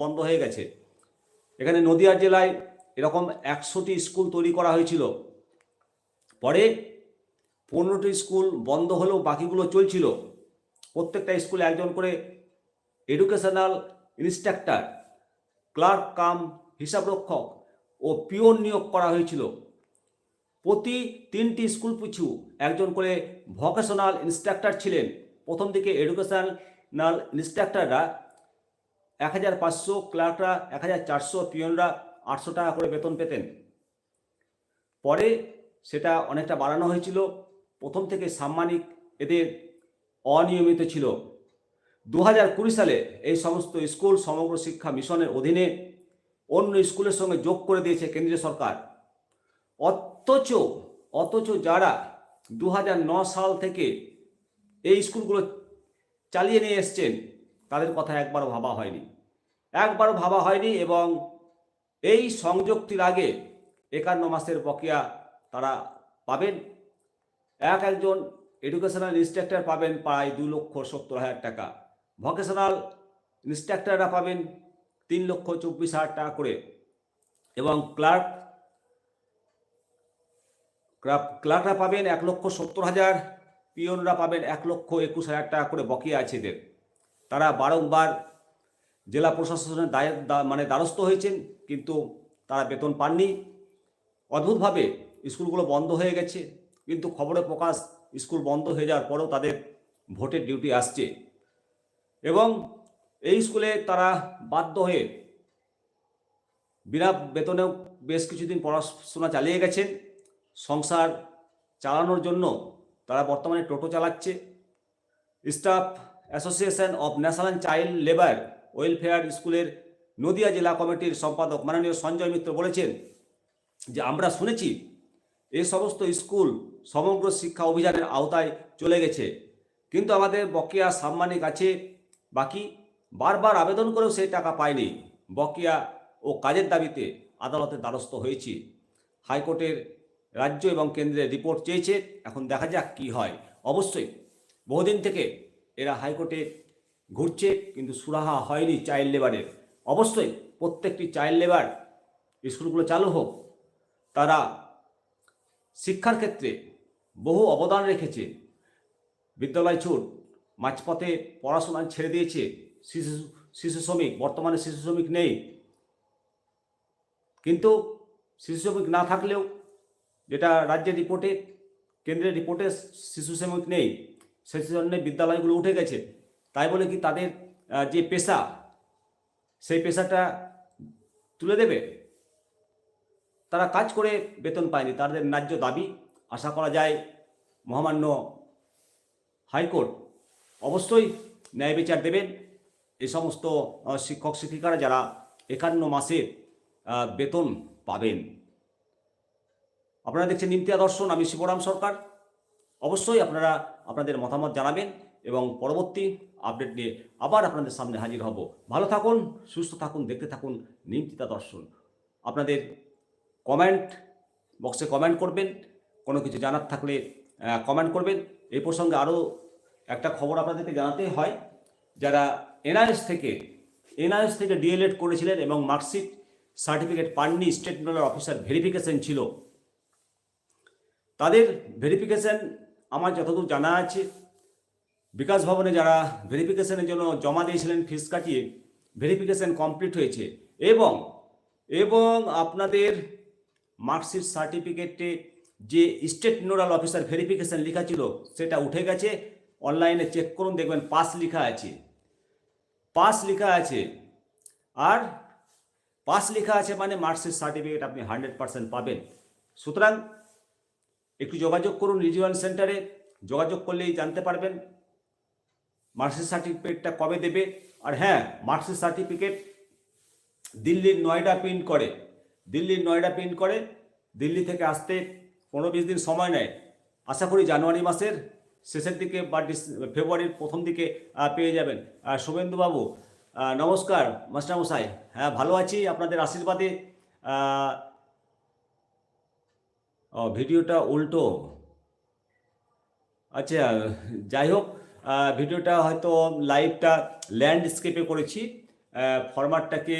বন্ধ হয়ে গেছে। এখানে নদিয়া জেলায় এরকম একশোটি স্কুল তৈরি করা হয়েছিল। পরে পনেরোটি স্কুল বন্ধ হলেও বাকিগুলো চলছিল। প্রত্যেকটা স্কুলে একজন করে এডুকেশনাল ইনস্ট্রাক্টর ক্লার্ক কাম, হিসাবরক্ষক ও পিওন নিয়োগ করা হয়েছিল। প্রতি তিনটি স্কুল পিছু একজন করে ভোকেশনাল ইনস্ট্রাক্টর ছিলেন। প্রথম দিকে এডুকেশনাল ইনস্ট্রাক্টররা এক হাজার পাঁচশো ক্লার্করা, এক হাজার চারশো পিয়নরা আটশো টাকা করে বেতন পেতেন। পরে সেটা অনেকটা বাড়ানো হয়েছিল। প্রথম থেকে সাম্মানিক এদের অনিয়মিত ছিল। দু হাজার কুড়ি সালে এই সমস্ত স্কুল সমগ্র শিক্ষা মিশনের অধীনে অন্য স্কুলের সঙ্গে যোগ করে দিয়েছে কেন্দ্রীয় সরকার। অথচ অথচ যারা দু সাল থেকে এই স্কুলগুলো চালিয়ে নিয়ে এসছেন তাদের কথা একবারও ভাবা হয়নি। একবারও ভাবা হয়নি এবং এই সংযুক্তির আগে একান্ন মাসের বকেয়া তারা পাবেন। এক একজন এডুকেশনাল ইনস্ট্রাক্টর পাবেন প্রায় দু লক্ষ সত্তর হাজার টাকা। ভকেশনাল ইনস্ট্রাক্টররা পাবেন তিন লক্ষ চব্বিশ হাজার টাকা করে এবং ক্লার্ক ক্লার্করা পাবেন এক লক্ষ সত্তর হাজার। পিয়নরা পাবেন এক লক্ষ একুশ হাজার টাকা করে বকেয়া আছে এদের। তারা বারংবার জেলা প্রশাসনের দায় মানে দ্বারস্থ হয়েছেন, কিন্তু তারা বেতন পাননি। অদ্ভুতভাবে স্কুলগুলো বন্ধ হয়ে গেছে, কিন্তু খবরে প্রকাশ স্কুল বন্ধ হয়ে যাওয়ার পরেও তাদের ভোটের ডিউটি আসছে। এবং এই স্কুলে তারা বাধ্য হয়ে বিনা বেতনেও বেশ কিছুদিন পড়াশোনা চালিয়ে গেছেন। সংসার চালানোর জন্য তারা বর্তমানে টোটো চালাচ্ছে। Staff association of national child labour welfare স্কুলের নদিয়া জেলা কমিটির সম্পাদক মাননীয় সঞ্জয় মিত্র বলেছেন যে আমরা শুনেছি এই সমস্ত স্কুল সমগ্র শিক্ষা অভিযানের আওতায় চলে গেছে। কিন্তু আমাদের বকেয়া সাম্মানিক আছে, বাকি বারবার আবেদন করেও সেই টাকা পায়নি বকেয়া ও কাজের দাবিতে আদালতের দ্বারস্থ হয়েছি। হাইকোর্টের রাজ্য এবং কেন্দ্রের রিপোর্ট চেয়েছে, এখন দেখা যাক কি হয়। অবশ্যই বহুদিন থেকে এরা হাইকোর্টে ঘুরছে, কিন্তু সুরাহা হয়নি চাইল্ড লেবারের অবশ্যই প্রত্যেকটি চাইল্ড লেবার স্কুলগুলো চালু হোক। তারা শিক্ষার ক্ষেত্রে বহু অবদান রেখেছে। বিদ্যালয় ছুট, মাঝপথে পড়াশোনা ছেড়ে দিয়েছে। শিশু শিশু শ্রমিক, বর্তমানে শিশু শ্রমিক নেই। কিন্তু শিশু শ্রমিক না থাকলেও যেটা রাজ্যের রিপোর্টে, কেন্দ্রের রিপোর্টে শিশু শ্রমিক নেই। সেই জন্য বিদ্যালয়গুলো উঠে গেছে। তাই বলে কি তাদের যে পেশা, সেই পেশাটা তুলে দেবে? তারা কাজ করে বেতন পায়নি। তাদের ন্যায্য দাবি, আশা করা যায় মহামান্য হাইকোর্ট অবশ্যই ন্যায় বিচার দেবেন। এই সমস্ত শিক্ষক শিক্ষিকারা যারা একান্ন মাসের বেতন পাবেন। আপনারা দেখছেন নিমতিয়া দর্শন, আমি শিবরাম সরকার। অবশ্যই আপনারা আপনাদের মতামত জানাবেন এবং পরবর্তী আপডেট নিয়ে আবার আপনাদের সামনে হাজির হব। ভালো থাকুন, সুস্থ থাকুন, দেখতে থাকুন, নিমতিতা দর্শন। আপনাদের কমেন্ট বক্সে কমেন্ট করবেন, কোনো কিছু জানার থাকলে কমেন্ট করবেন। এই প্রসঙ্গে আরও একটা খবর আপনাদেরকে জানাতে হয়, যারা এনআইএস থেকে এনআইএস থেকে ডিএলএড করেছিলেন এবং মার্কশিট সার্টিফিকেট পাননি, স্টেট অফিসার ভেরিফিকেশন ছিল, তাদের ভেরিফিকেশন আমার যতদূর জানা আছে, বিকাশ ভবনে যারা ভেরিফিকেশনের জন্য জমা দিয়েছিলেন ফিস কাটিয়ে ভেরিফিকেশন কমপ্লিট হয়েছে এবং এবং আপনাদের মার্কশিট সার্টিফিকেটে যে স্টেট নোডাল অফিসার ভেরিফিকেশন লেখা ছিল, সেটা উঠে গেছে। অনলাইনে চেক করুন, দেখবেন পাস লেখা আছে। পাস লেখা আছে। আর পাস লেখা আছে মানে মার্কশিট সার্টিফিকেট আপনি হান্ড্রেড পার্সেন্ট পাবেন। সুতরাং একটু যোগাযোগ করুন রিজিওনাল সেন্টারে, যোগাযোগ করলেই জানতে পারবেন মার্কশিট সার্টিফিকেটটা কবে দেবে। আর হ্যাঁ মার্কশিট সার্টিফিকেট দিল্লির নয়ডা প্রিন্ট করে। দিল্লির নয়ডা প্রিন্ট করে, দিল্লি থেকে আসতে পনেরো বিশ দিন সময় নেয়। আশা করি জানুয়ারি মাসের শেষের দিকে বা ফেব্রুয়ারির প্রথম দিকে পেয়ে যাবেন। আর শুভেন্দুবাবু নমস্কার মাস্টারমশাই। হ্যাঁ ভালো আছি আপনাদের আশীর্বাদে। ভিডিওটা উল্টো। আচ্ছা যাই হোক ভিডিওটা হয়তো লাইভটা ল্যান্ডস্কেপে করেছি ফরম্যাটটাকে